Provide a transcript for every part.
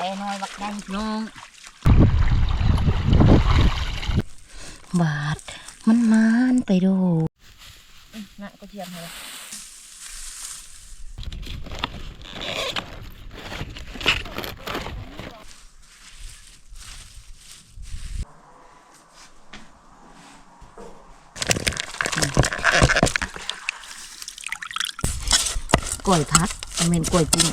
แต่น้อยบักใหญ่น้อง บาดมันมานไปดูน่ะก็เทียมให้ละกล้วยพัดมันเป็นกล้วยปิ้ง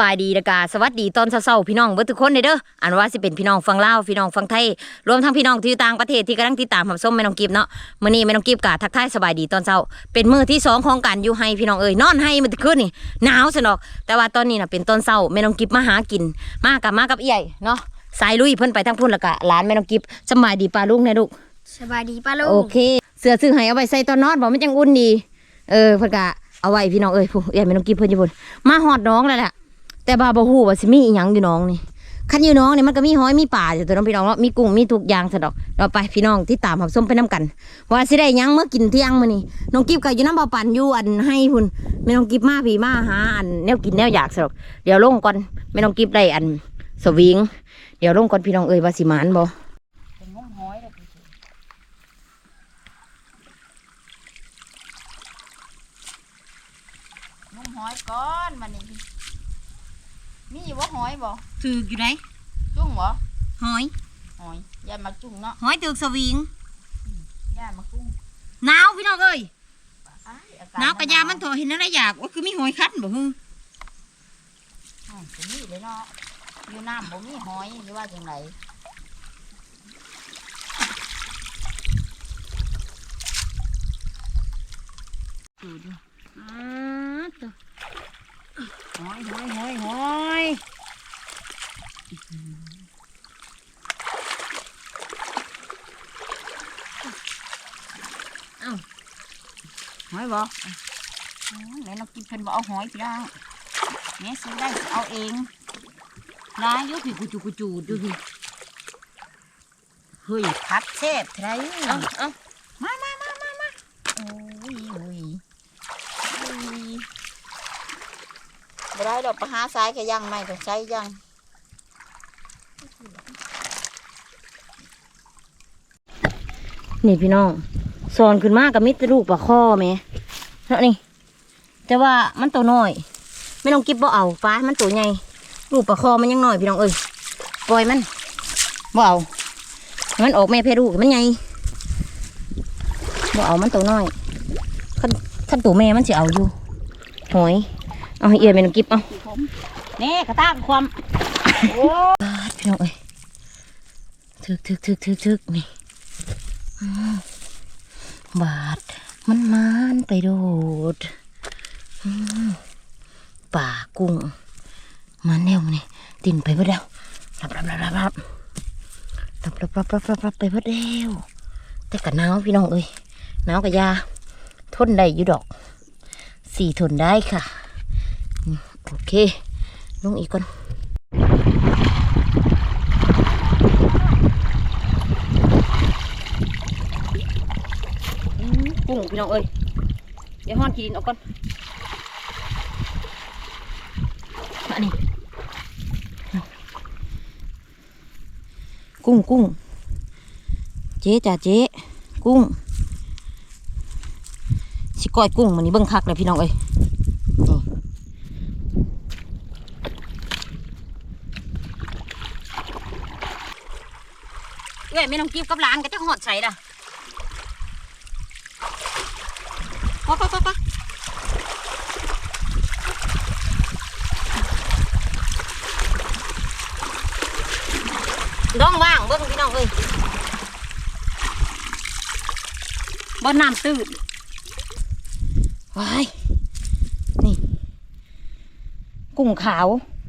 บายดีนะกาสวัสดีตอนเช้าๆพี่น้องเบิดทุกคนเด้ออันว่าสิเป็นพี่น้องฟังลาวพี่น้องฟังไทยรวมทั้งพี่น้องที่อยู่ต่างประเทศที่กำลังติดตามผมส้มแม่น้องกิฟเนาะมื้อนี้แม่น้องกิฟกะทักทายสบายดีตอนเช้าเป็นมื้อที่สองของการอยู่ให้พี่น้องเอ้ยนอนให้มันขึ้นนี่หนาวซะดอก แต่ว่าตอนนี้น่ะเป็นตอนเช้าแม่น้องกิฟมาหากิน มากับมากับเอี่ยเนาะสายลุยเพิ่นไปทั้งพุ่นและกะหลานแม่น้องกิฟสำบายดีป้าลุงแน่ลูกสบายดีป้าลุงโอเค เสื้อซื้อให้เอาไว้ใส่ตอนนอนบอกมันจังอุ่นดี เออเพิ่นกะเอาไว้พี่น้องเอ้ยผู้เอ้ยไม่ต้องกินเพิ่นอยู่พุ่นมาฮอดน้องแล้วแหละ แต่บาบ่ฮู้ว่าสิมีอีหยังอยู่น้องนี่คันอยู่น้องนี่มันก็มีหอยมีป่าอยู่ตัวน้องพี่น้องเนาะมีกุ้งมีทุกอย่างซะดอกเราไปพี่น้องที่ตามหับส้มไปนํกัน ว่าสิได้หยังเมื่อกินเที่ยงมื้อนี้น้องกิฟก็อยู่น้ำบ่าปั่นอยู่อันให้พุ่นแม่น้องกิฟมาพี่มาหาอันแนวกินแนวอยากซะดอกเดี๋ยวลงก่อนแม่น้องกิฟได้อันสวิงเดี๋ยวลงก่อนพี่น้องเอ้ยว่าสิมานบ่เป็นงมหอยเลยพี่งมหอยก่อนมันนี่ อยู่ว่าหอยบ่ถืออยู่ไหนจุ้งบ่หอยหอยย่ามาจุ้งเนาะหอยถือสวิงย่ามากุ้งหนาวพี่น้องเอ้ยอ้ายอหนาวกระยามันโถเห็นอะไรอยากว่าคือมีหอยคั้นบ่ฮึอืมเป็นนี่เลยเนาะอยู่น้ำบ่มีหอยหรือว่าจังไรดูดิอ่าตัวหอยหอยหอยหอย เอ้าหอยบ่อืมแม่น้องกินเพิ่นบ่เอาหอยพี่น้องแม่ซื้อได้สิเอาเองร้ายอยุพี่กูจูกูจูดูพี่เฮ้ยพัดเชฟไทยเอ้าเอ้ามามามามามาโอ้ยโอ้ยโอ้ยบ่ได้ดอกไปหาซ้ายก็ยังไม่ก็ใช้ยัง นี่พี่น้องสอนขึ้นมากับมิตรลูกปลาข้อแหม่เนาะนี่ แต่ว่ามันตัวน้อย ไม่ต้องกิบบ่เอาฟ้ามันตัวใหญ่ลูกปลาคอมันยังน้อยพี่น้องเอ้ยปล่อยมันบ่เอามันออกแม่เพลูกมันใหญ่บ่เอามันตัวน้อยขั้นขั้นตัวแม่มันสิเอาอยู่หอยเอาให้เอียไม่ต้องกิบเอานี่กระตากความโอ้บาดพี่น้องเอ้ยทึกทึกทึกทึกทึกนี่อืม บาดมันมานไปโดดป่ากุ้งมาแนวนี่ติ่นไปเพื่อเดียวรับรับรับรับรับรับรับรับรับรับรับไปเพื่อเดียวแต่กะหนาวพี่น้องเอ้ยหนาวกะยาทนได้อยู่ดอกสี่ทนได้ค่ะ โอเคลงอีกก่อน กุ้งพี่น้องเอ้ยเดี๋ยวห้อนกินเอาก่อนอันนี้กุ้งกุ้งเจ๊จ้าเจ๊กุ้งสิก้อยกุ้งมันนี่เบิ่งคักเลยพี่น้องเอ้ยเอ้ยไม่ต้องกินกับร้านก็จะหอดใส่ละ ปะปะปะปะดองว่างเบิ้งพี่น้องเอ้ยบ่น้ำตื้นว้ายนี่ กุ้งขาว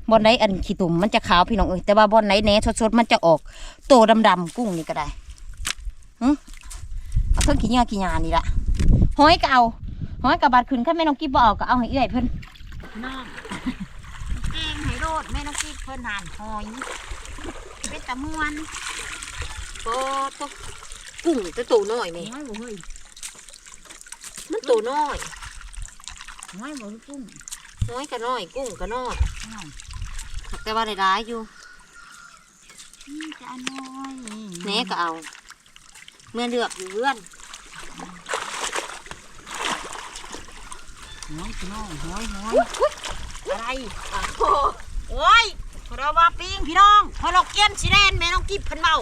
บอนไหนอันขี้ตุ่มมันจะขาวพี่น้องเอ้ยแต่ว่าบอนไหนแหน่สดๆมันจะออก โตดำๆกุ้งนี่ก็ได้หึเอาเพิ่องขี้เงาขี้ยานี่ละหอยเก็เอา หอยกับบาดขึ้นข้าแม่น้องกิ๊บบ่เอาก็เอาให้เอื้อยเพิ่นน้องแกงไห้โรดแม่น้องกิ๊กเพิ่นหานหอยเป็นตะมวนโตตุกกุ้งแต่โตน้อยแม่น้อยบ่เฮ้ยมันโตน้อยน้อยบ่คือกุ้งน้อยก็น้อยกุ้งก็น้อยน้อยแต่ว่าได้ร้ายอยู่นี่จะน้อยแหน่ก็เอา เมื่อเลือกอยู่เพื่อน น้อยพี่น้องน้อยน้อยอะไรอะโอ้โอ้ยพอเราว่าปิ้งพี่น้องพอเราเกี้ยนสิแลนแม่น้องกิบพิ่นเมา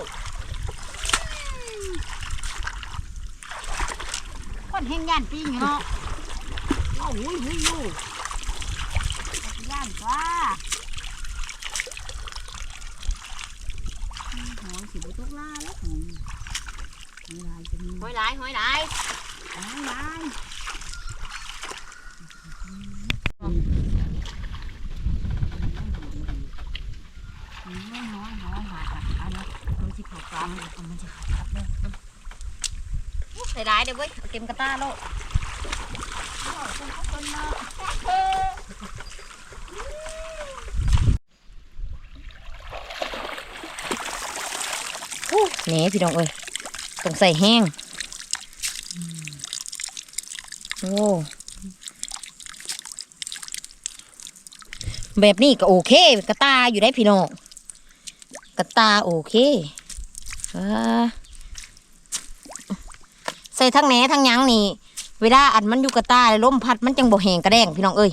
คนเฮงย่านปิ้งเนาะโอ้ยหุยอยู่ย่านจ้าหอยสิบุตกล่าแล้วหอยหอยลายหอยหลายหอยหลาย หอยลายน้อยน้อยน้อยหาค่ะอันนี้มัน สิเขายมันสิเขากลางเลยได้ร้ายเด้เว้ยเอาเต็มกระตาโลดอู้แหน่พี่น้องเอ้ยต้องใส่แห้ง โอ้ แบบนี้ก็โอเค กระตาอยู่ได้พี่น้อง กระตาโอเค ใส่ทั้งแหนทั้งยังนี่ เวลาอันมันอยู่กระตาเลยลมพัดมันจังบ่แหงกระแดงพี่น้องเอ้ย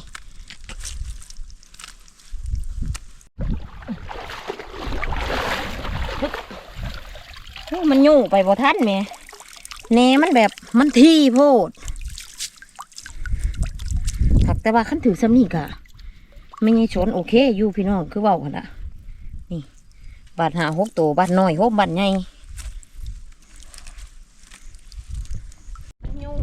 มันยู่ไปบ่ทันแม่แหนมันแบบมันที่โพดถักแต่ว่าขั้นถือซ้ำนี่กะไม่ใช่ชนโอเคอยู่พี่น้องคือเว่ากันละนี่ บาดหาหกตัวบาดน้อยหกบาดใหญ่ ยุ่ง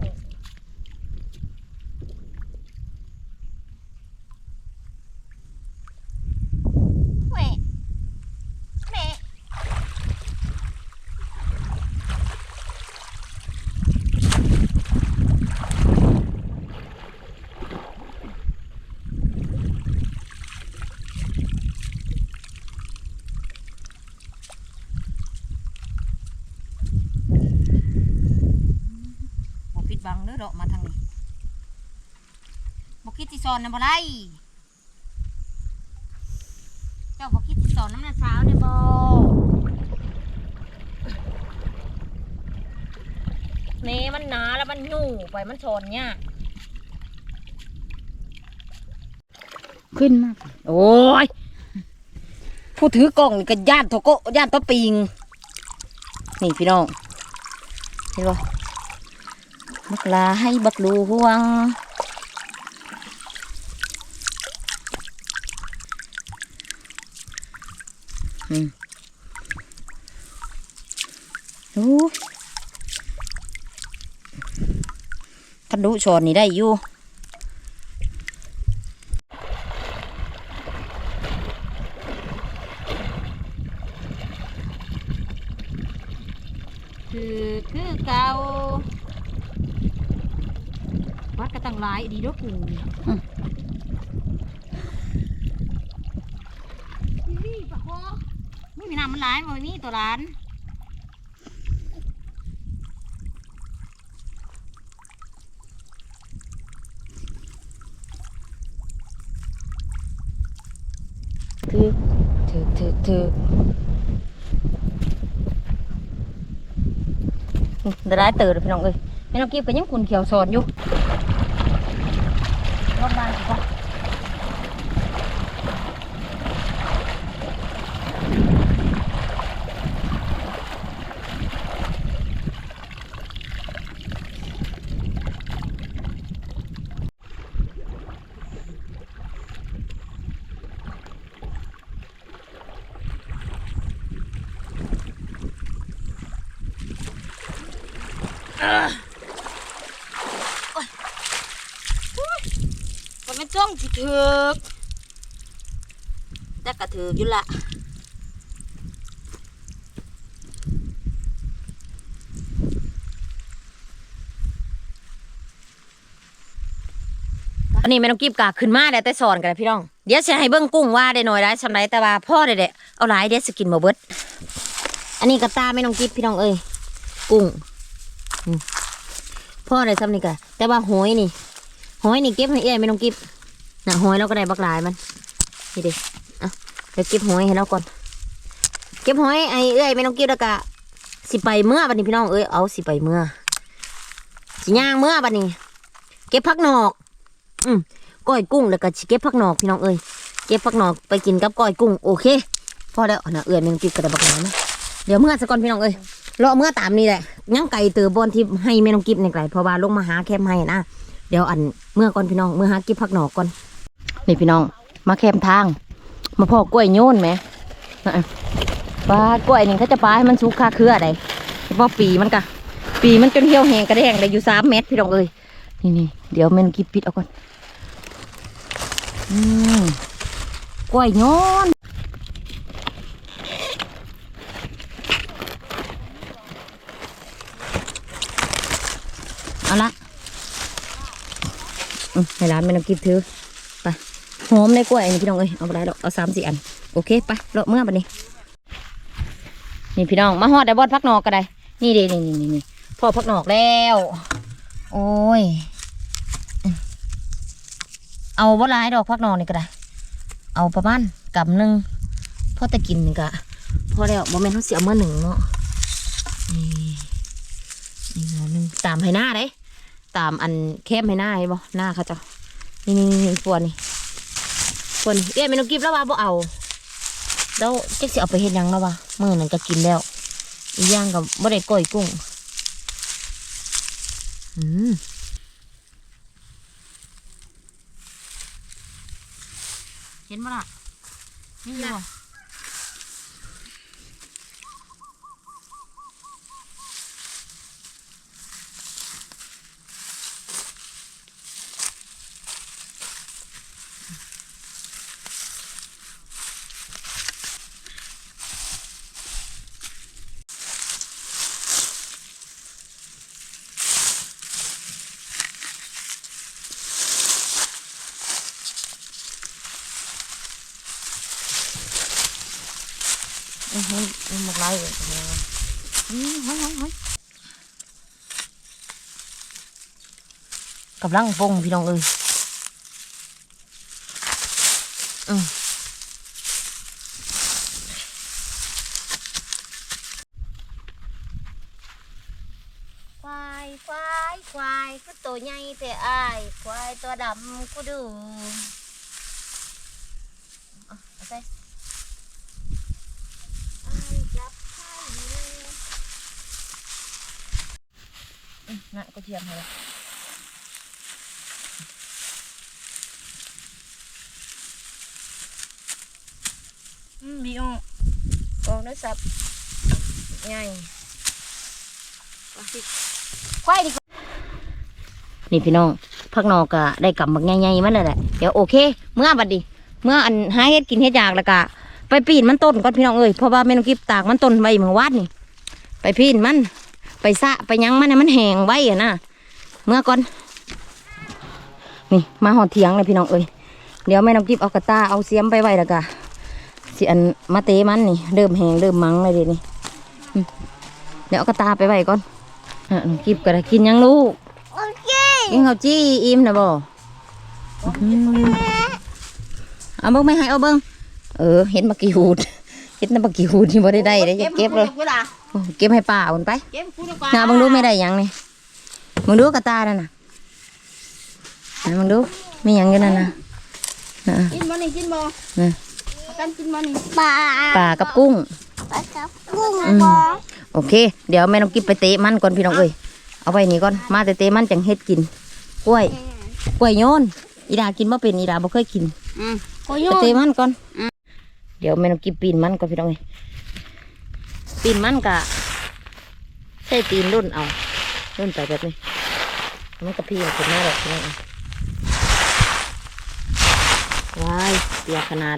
แหม่แหม่บ่ปิดบังเด้อดอกมาทางนี้บ่คิด สิสอนนะบ่ได้เจ้าบ่คิดสิสอนน้ำหน้าเช้าเนี่ยบ่เนมันหนาแล้วมันยู่ไปมันชนเนี่ยขึ้นมาก โอ้ย ผู้ถือกล่องนี่ก็ย่านโทโกย่านตัวปิง นี่พี่น้อง เห็นบ่บักลาให้บักลูห่วง อืมโอ้ยคันดูชอนนี่ได้อยู่คือคือเก่าวัดกระตังหลายดีด้วยกูนี่ปะโคไม่มีน้ำมัน หลายมันมีตัวร้านถือถือถือถือได้ร้ายเติร์ดพี่น้องเอ้ยแม่น้องกิฟก็ยังคุณเขียวสอนอยู่รอบบ้านสิก่อน ก็ไม่จ้องสิถือกแต่ก็ถืออยู่ละอันนี้แม่น้องกิฟกาขึ้นมาได้แต่สอนกันนะพี่น้อง เดี๋ยวจะให้เบิ้งกุ้งว่าได้หน่อยได้สำไรแต่ว่าพ่อได้เด็เอาหลายเดี๋ยวสกินบ่เบิดอันนี้กระตาแม่น้องกิฟพี่น้องเอ้ยกุ้ง พ่อได้ซ้ำนี่กะแต่ว่าหอยนี่หอยนี่เก็บให้เอ้ยไม่ต้องเก็บน่ะหอยเราก็ได้บักหลายมันนี่ดิอะเดี๋ยวเก็บหอยให้เราก่อน เก็บหอยไอ้เอ้ยไม่ต้องเก็บแล้วกะสิไปเมื่อบัดนี้พี่น้องเอ้ยเอาสิไปเมื่อสิย่างเมื่อบัดนี้ เก็บผักหนอก อืมก้อยกุ้งแล้วก็สิเก็บผักหนอกพี่น้องเอ้ยเก็บผักหนอกไปกินกับก้อยกุ้งโอเคพอแล้วนะเอ้ยไม่ต้องเก็บกระดาษบักหลายนะ เดี๋ยวเมื่อสก่อนพี่น้องเอ้ยเลาะเมื่อตามนี่แหละยังไก่เตือบอนที่ให้แม่น้องกิฟในไก่เพราะว่าลงมาหาแคมให้นะเดี๋ยวอันเมื่อก่อนพี่น้องเมื่อหากิฟพักหนอกก่อนนี่พี่น้อง มาแคมทาง มาพอกล้วยโยนไหมปลากล้วยนี่เขาจะปลาให้มันสุกคาเครือได้เพราะปีมันกะปีมันจนเหี่ยวแหงกระแดงได้อยู่สามเมตรพี่น้องเอ้ยนี่นี่เดี๋ยวแม่น้องกิฟปิดเอาก่อนอืมกล้วยโยน เอาละให้ร้านไม่ต้องกินถือไปหอมในกล้วยนี่พี่น้องเอ้ยเอาไปได้ดอกเอาสามสี่อันโอเคไปเลาะเมื่อบัดนี้ นี่พี่น้องมาหอดได้บอดพักนอกก็ได้ นี่ดีนี่นี่นี่นี่พอพักนอกแล้ว โอ้ย เอาบ่หลายดอกพักนอกนี่ก็ได้ เอาประมาณกำหนึ่งพ่อแต่กินนี่ก็พอแล้วโมเมนต์เขาเสียเมื่อหนึ่งเนาะนี่นี่หนึ่งตามให้หน้าเด้ ตามอันเข้มให้หน้าเห็นบ่หน้าเขาเจ้านี่นี่นี่ปวนนี่ปวนนี่เอ้ยไม่ต้องกินแล้วว่าบ่เอาแล้วจะสิเอาไปเฮ็ดยังแล้ววะมื้อนั้นก็กินแล้วอีย่างก็บ่ได้ก้อยกุ้งอืมเห็นบ่ล่ะนี่บ่อือหือมันหมกไรเลยอืมหอยหอยหอย กำลังปงพี่น้องเอ้ยอืมควายควายควายก็ตัวใหญ่แต่อายควายตัวดำก็ดูเอาเอาใส่อายจับไข่เลยอืมน่ะก็เทียมให้เลยอืมบีออก ออกได้สับใหญ่ควายดินี่พี่น้องพักนอกก็ได้กำบักใหญ่ๆมันเลยแหละเดี๋ยวโอเค เมื่อบัดดีเมื่ออันหาเฮ็ดกินเฮ็ดอยากแล้วก็ไปปีนมันต้นก่อนพี่น้องเอ้ยเพราะว่าแม่น้องกิบตากมันต้นไว้เมื่อวานนี่ ไปปีนมัน ไปสะไปหยังมันให้มันแห้งไว้อะนะเมื่อก่อนนี่มาหอดเถียงเลยพี่น้องเอ้ยเดี๋ยวแม่น้องกิบเอากระตาเอาเสียมไปไว้แล้วก็ สิอันมาเตะมันนี่ เริ่มแห้งเริ่มมังเลยเดี๋ยวนี้อืมเดี๋ยวเอากระตาไปไว้ก่อนอะน้องกิบก็ได้กินยังลูกโอเคกินข้าวจี้อิ่มนะบ่อืมเอาเบิ้งไม่ให้เอาเบิ้งเออ เห็นบักกี่หูดเห็นน้ำบักกี่หูดที่บ่ได้ได้ได้เก็บเลยโอ้เก็บให้ป้าเอามันไปเก็บกูดีกว่างาบังดูไม่ได้หยังนี่มึงดูกระตานั่นน่ะนะมึงดูมีหยังอยู่นั่นน่ะอะกินบ่นี่กินบ่นี่ประ กันกินบ่นี่ปลาปลากับกุ้ง ปลากับกุ้งอืมโอเค เดี๋ยวแม่น้องกิบไปเตะมันก่อนพี่น้องเอ้ยเอาไว้นี่ก่อนมาแต่เตะมันจังเฮ็ดกินกล้วยกล้วยโยนอีดากินบ่เป็นอีดาบ่เคยกิน อืมโอ้ยไปเตะมันก่อนเดี๋ยวแม่น้องกิบปีนมันก่อนพี่น้องเอ้ยปีนมันกะใช้ตีนรุ่นเอารุ่นไปแบบนี้ มันกระพี่ขึ้นมาแบบนี้ว้ายเปียกขนาด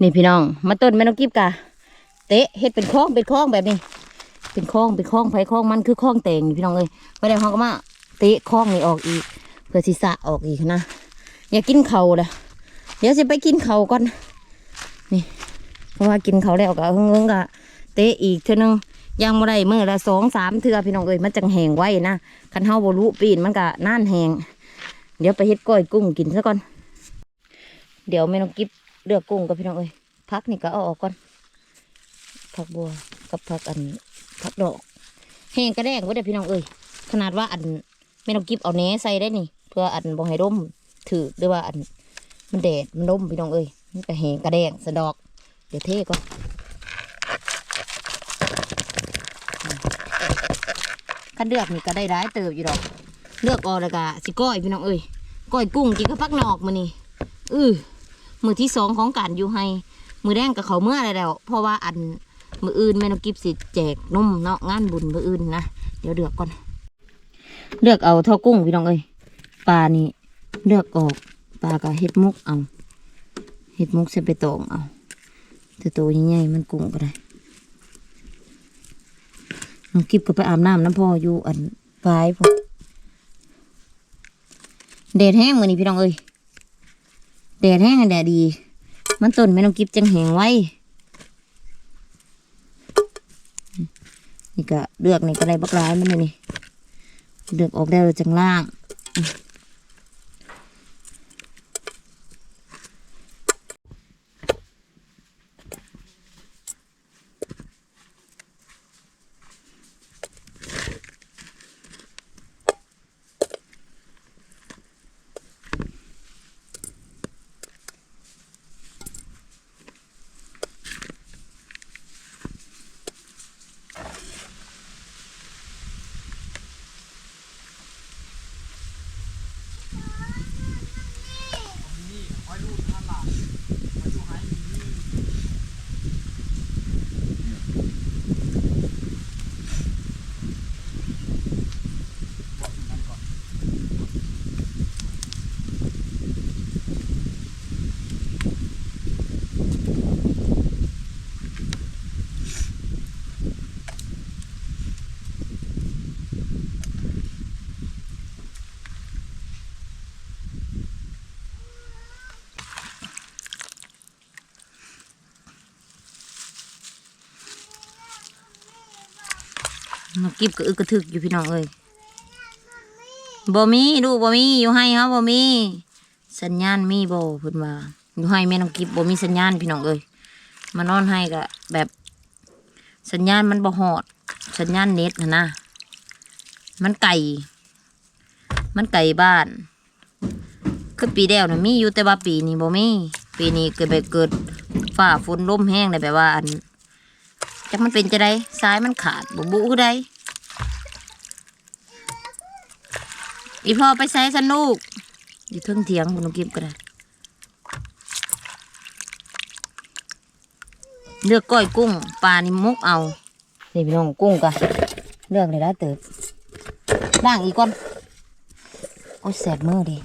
นี่พี่น้อง มาต้นแม่นกกิบกะเตะเฮ็ดเป็นคล้องเป็นคล้องแบบนี้ เป็นคล้องเป็นคล้องไผคล้องมันคือคล้องแตงพี่น้องเอ้ยไม่ได้ห้องก็มาเตะคล้องนี่ออกอีก เพื่อสิสะออกอีกนะอย่ากินเขาเด้อเดี๋ยวสิไปกินเขาก่อนนี่เพราะว่ากินเขาแล้วก็เฮิงๆก็เตะอีกเท่านึงยังบ่ได้เมื้อละสองสามเทื่อพี่น้องเอ้ยมันจังแหงไว้นะคันเฮาบ่รู้ปีนมันก็น่านแหงเดี๋ยวไปเฮ็ดก้อยกุ้งกินซะก่อน เดี๋ยวแม่น้องกิบ เลือกกุ้งกับพี่น้องเอ้ยพักนี่ก็เอาออกก่อนผักบัวกับผักอันผักดอกแห้งกระแดงไว้เด้พี่น้องเอ้ยขนาดว่าอันแม่น้องกิบเอาแหนใส่ได้นี่ เพื่ออันบ่ให้ร่มถือหรือว่าอันมันแดดมันร่มพี่น้องเอ้ยมันก็แห้งกระแดงสะดอก เดี๋ยวเทก่อนคันเลือกนี่ก็ได้ร้ายเติบอยู่ดอก เลือกออกแล้วก็สิก้อยพี่น้องเอ้ยก้อยกุ้งกินกับผักนอกมานี่อือ มือที่สองของการอยู่ให้ มือแดงกับเขาเมื่ออะไรแล้ว เพราะว่าอันมืออื่นแม่นกิบสิแจกนมเนาะงานบุญมืออื่นนะเดี๋ยวเลือกก่อนเลือกเอาเท่ากุ้งพี่น้องเอ้ยปลานี่เลือกออกปลากับเห็ดมุกเอาเห็ดมุกเสไปตองเอาแต่ตัวใหญ่ๆมันกุ้งก็ได้น้องกิบก็ไปอาบน้ำน้ำพ่ออยู่อันปลายพอแดดแห้งมือนี้พี่น้องเอ้ย แดดแห้งแดดดี มันต้นแม่ต้องกิบจังแหงไว้ นี่ก็เลือกนี่ก็ได้บักร้ายมันเลยนี่เลือกออกได้จังล่าง กิบก็อึกกระทึกอยู่พี่น้องเอ้ยบ่มีดูบ่มีอยู่ให้เฮาบ่มีสัญญาณมีบ่เพิ่นว่าอยู่ให้แม่น้องกิบบ่มีสัญญาณพี่น้องเอ้ยมานอนให้ก็แบบสัญญาณมันบ่ฮอด สัญญาณเน็ตนะนะมันไก่ มันไก่บ้านคือปีเดียวนะมีอยู่แต่ว่าปีนี้บ่มีปีนี้เกิดไปเกิดฝ่าฝนลมแห้งเลยแบบว่าอัน จักมันเป็นจะได้สายมันขาดบ่บุคือได้อีพ่อไปใส่สนุกอยู่เทิงเถียงคุณน้องกิฟก็ได้เลือกก้อยกุ้งปลานี่มุกเอานี่พี่น้องกุ้งกันเลือกเลยได้เติบด่างอีกก่อนโอ้ยแสบมือดิ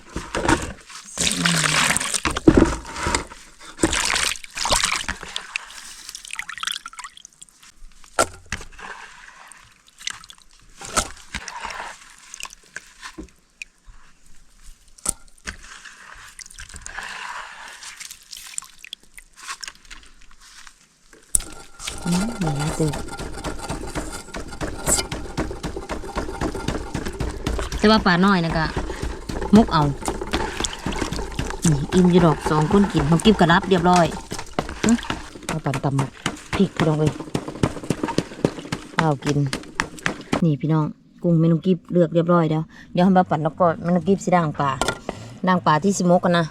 อืมนี่ได้เติบแต่ว่าปลาน้อยนะกะมุกเอาอิ่มอยู่ดอกสองคนกินเขากิบกระรับเรียบร้อยเอาปั่นตำหมกพริกพี่น้องเอ้ยเอากิน นี่พี่น้องกุ้งเมนูกิบเลือกเรียบร้อยแล้วเดี๋ยวให้มาปั่นแล้วก็เมนูกิบสิด่างปลาด่างปลาที่สิมกกันนะ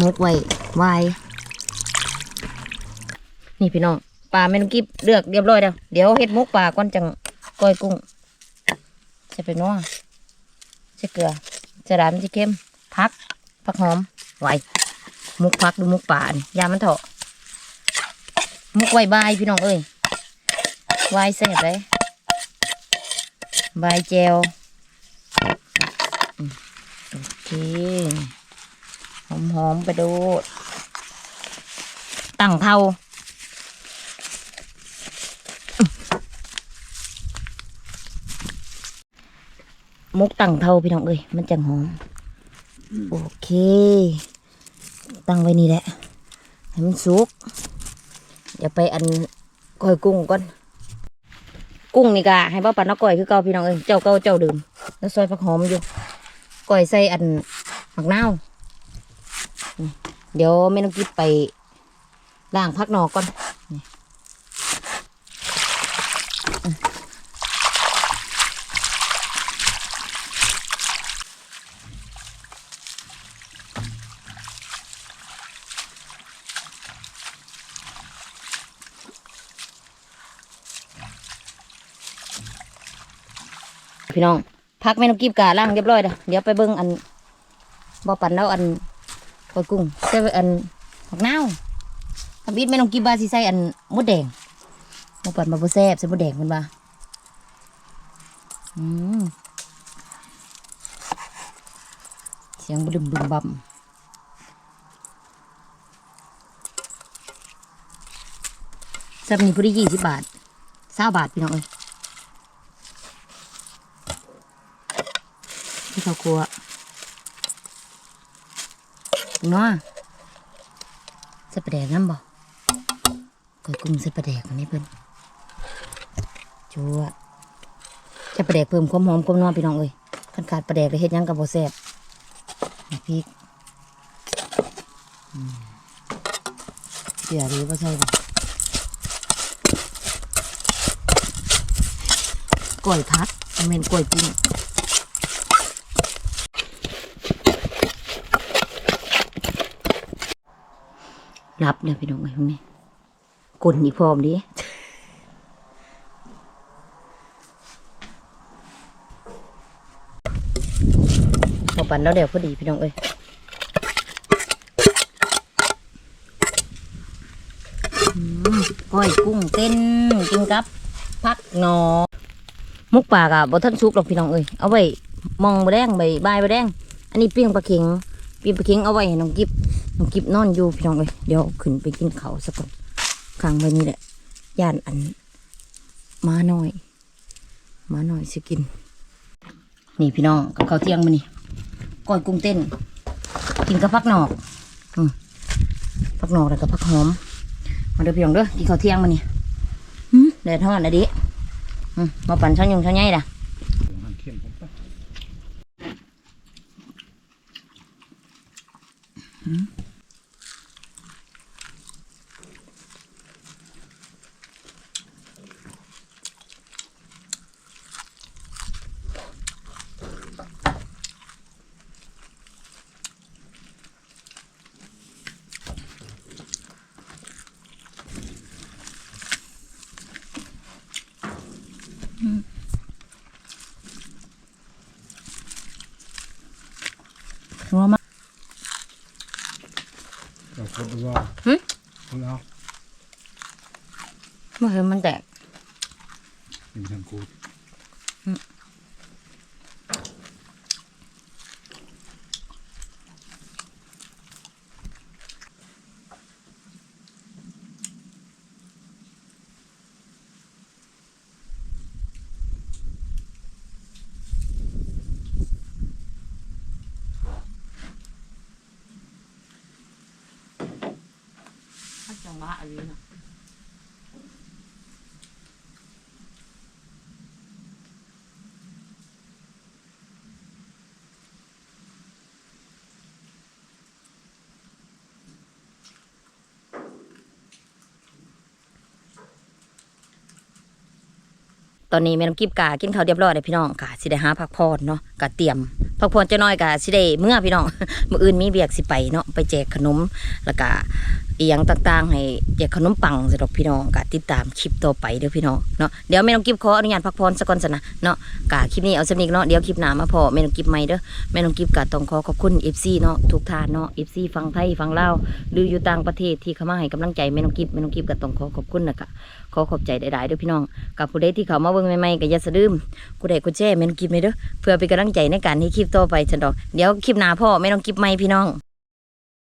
มมกไว้ไว้ นี่พี่น้องปลาเมนูกิบเลือกเรียบร้อยแล้วเดี๋ยวเฮ็ดมุกปลาก่อนจังก้อยกุ้งจะเป็นนัวใส่เกลือจะได้มันจะเข้มพักพักหอมไหวมุกพักดูมุกป่านี่ยามันเถอะมุกไว้บายพี่น้องเอ้ยไวเสร็จเลยบายเจลโอเคหอมหอมๆไปดูตั้งเท่า มุกตั้งเท่าพี่น้องเอ้ยมันจังหอม โอเค ตั้งไว้นี่แหละ ให้มันสุก เดี๋ยวไปอันก้อยกุ้งก่อน กุ้งนี่กะให้ป้าปันเอาก้อยคือเก่าพี่น้องเอ้ยเจ้าเก่าเจ้าเดิมแล้วซอยผักหอมอยู่ก้อยใส่อันผักนาวนี่เดี๋ยวแม่น้องกิ๊บไปล้างพักหนอกก่อน พี่น้องพักแม่น้องกิ๊บกะล้างเรียบร้อยแล้วเดี๋ยวไปเบิ่งอันบ่ปันแล้วอันก้อยกุ้งใส่อันผักนาทำอิดแม่น้องกิ๊บาสิใส่อันมดแดงบ่ปันมาบ่แซ่บใส่มดแดงมันว่าอืมเสียงบึมบึมบัมสับนี่พอดียี่สิบบาทเศร้าบาทพี่น้องเอ้ย เขากัวนว่าใส่ปลาแดกน้ำบ่ก้อยกุ้งใส่ปลาแดกอันนี้เพิ่นจัวจะปลาแดกเพิ่มความหอมความนัวพี่น้องเอ้ยขันขาดปลาแดกเลยเฮ็ดยังกับบ่แซ่บพริกเดี๋ยวดีว่าใช่บ่ก้อยพัดมันเป็นก้อยกุ้ง รับเนี่ยพี่น้องไอ้พวกนี้กลนอีพร้อมดิพอปั่นแล้วเดี๋ยวพอดีพี่น้องเอ้ยก้อยกุ้งเต้นกินกับพักหนอมุกปากอะบ่ทันซุกหรอกพี่น้องเอ้ยเอาไว้มองบะแดงใบบายบะแดง อันนี้เปียงปลาเข็งเปียงปลาเข็งเอาไว้ให้น้องกิบ น้องกิบนอนอยู่พี่น้องเลยเดี๋ยวขึ้นไปกินเขาสักก่อนค้างไว้นี่แหละ ย่านอันมาหน่อยมาหน่อยสิกิน นี่พี่น้องกับข้าวเที่ยงมานี่ก้อยกุ้งเต้น กินกับผักหนอกอืมผักหนอกแล้วก็ผักหอม มาเด้อพี่น้องเด้อกินข้าวเที่ยงมานี่เดือดทอดนะดิอืมมาปั่นช้อนยุงช้อนใหญ่ด่ะมันเข้มผมปะ นัวมาก เดี๋ยวคนดูว่า หึ คนเอา เมื่อคืนมันแตก เป็นทางกู ถ้าจังหวะอะไรนะ ตอนนี้แม่น้ำกิบกากินข้าวเรียบร้อยเลยพี่น้องกะสิได้หาพักพอนเนาะกะเตรียมพักพอนจะน้อยกะสิได้เมื่อพี่น้องมื้ออื่นมีเบียกสิไปเนาะไปแจกขนมแล้วก็ อีหยังต่างๆ ให้แจกขนมปังสำหรับพี่น้องกะติดตามคลิปต่อไปเด้อพี่น้องเนาะเดี๋ยวแม่น้องกิบขออนุญาตพักผ่อนสักก่อนซะนะเนาะกะคลิปนี้เอาสำนิกเนาะเดี๋ยวคลิปหน้ามาพอแม่น้องกิบใหม่เด้อแม่น้องกิบกะต้องขอขอบคุณ FC เนาะทุกท่านเนาะ FC ฟังไทยฟังลาวหรืออยู่ต่างประเทศที่เข้ามาให้กำลังใจแม่น้องกิบแม่น้องกิบก็ต้องขอขอบคุณนะคะขอขอบใจหลายๆเด้อพี่น้องกับผู้ใดที่เขามาเบิ่งใหม่ๆก็อย่าสะดืมกูได้กูแจ้แม่นองกิบไหมเด้อเพื่อเป็นกำลังใจในการที่คลิปต่อไปฉันดอกเดี๋ยวคลิปหน้าพ่อแม่น้องกิบใหม่พี่น้อง